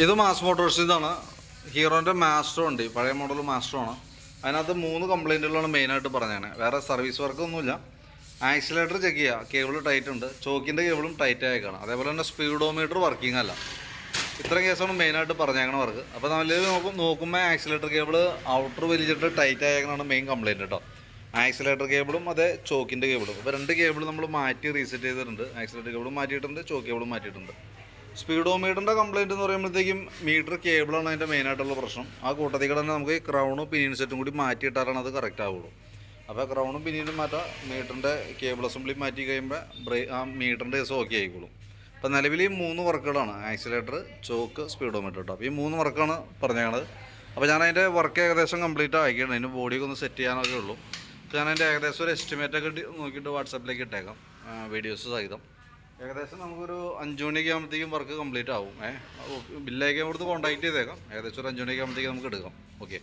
ഇത് mass Motors ഇതാണ് ഹീറോന്റെ master ഉണ്ട്. പഴയ മോഡൽ മാസ്റ്റർ ആണ്. അതിനകത്ത് മൂന്ന് കംപ്ലൈന്റുകളാണ് മെയിനായിട്ട് പറഞ്ഞത് വേറെ സർവീസ് വർക്കൊന്നുമില്ല ആക്സിലേറ്റർ ചെക്ക് ചെയ്യുക കേബിൾ ടൈറ്റ് ഉണ്ട്. ചോക്കിന്റെ കേബിളും ടൈറ്റ് ആയേക്കാണ്. അതേപോലെ തന്നെ സ്പീഡോമീറ്റർ വർക്കിംഗ് അല്ല. ഇത്രയും കേസാണ് മെയിനായിട്ട് പറഞ്ഞേക്കണ വർക്ക് അപ്പോൾ നല്ലത് നോക്കും നോക്കുമ്പോൾ ആക്സിലേറ്റർ കേബിൾ ഔട്ടർ വലിച്ചിട്ട് ടൈറ്റ് ആയേക്കണാണ് മെയിൻ കംപ്ലൈന്റ് കേട്ടോ. ആക്സിലേറ്റർ കേബിളും അതേ ചോക്കിന്റെ കേബിളും അപ്പോൾ രണ്ട് കേബിൾ നമ്മൾ മാറ്റി റീസെറ്റ് ചെയ്തിട്ടുണ്ട്. ആക്സിലേറ്റർ കേബിളും മാറ്റിയിട്ടുണ്ട് ചോക്ക് കേബിളും മാറ്റിയിട്ടുണ്ട്. സ്പീഡോമീറ്ററിന്റെ കംപ്ലയിന്റ് എന്ന് പറയുമ്പോഴത്തേക്കും മീറ്റർ കേബിളാണ് അതിന്റെ മെയിനായിട്ടുള്ള പ്രശ്നം. ആ കൂട്ടത്തിൽ കൂടെ തന്നെ നമുക്ക് ക്രൗണും പിനിയൻ സെറ്റും കൂടി മാറ്റിയിട്ടാലാണ് അത് കറക്റ്റ് ആവുള്ളൂ. അപ്പോൾ ക്രൗണും പിന്നീടും മാറ്റാം. മീറ്ററിന്റെ കേബിൾ അസംബ്ലി മാറ്റി കഴിയുമ്പോൾ ബ്രേ ആ മീറ്ററിന്റെ കേസ് ഓക്കെ ആയിക്കോളും. അപ്പോൾ നിലവിൽ ഈ മൂന്ന് വർക്കുകളാണ്. ആക്സിലേറ്റർ ചോക്ക് സ്പീഡോമീറ്റർ കേട്ടോ അപ്പോൾ ഈ മൂന്ന് വർക്കാണ് പറഞ്ഞത് അപ്പോൾ ഞാൻ അതിന്റെ വർക്ക് ഏകദേശം കംപ്ലീറ്റ് ആക്കിയിട്ടുണ്ട്. അതിന് ബോഡിയൊക്കെ ഒന്ന് സെറ്റ് ചെയ്യാനൊക്കെ ഉള്ളൂ. അപ്പോൾ ഞാൻ അതിന്റെ ഏകദേശം ഒരു എസ്റ്റിമേറ്റൊക്കെ നോക്കിയിട്ട് വാട്സാപ്പിലേക്ക് ഇട്ടേക്കാം. വീഡിയോസ് സഹിതം. ഏകദേശം നമുക്കൊരു അഞ്ചു മണിയൊക്കെ ആകുമ്പോഴത്തേക്കും വർക്ക് കംപ്ലീറ്റ് ആവും ഏഹ് ബില്ലയക്കാൻ കൊടുത്ത് കോൺടാക്ട് ചെയ്തേക്കാം. ഏകദേശം ഒരു അഞ്ചു മണിയൊക്കെ ആകുമ്പോഴത്തേക്കും നമുക്ക് എടുക്കാം. ഓക്കെ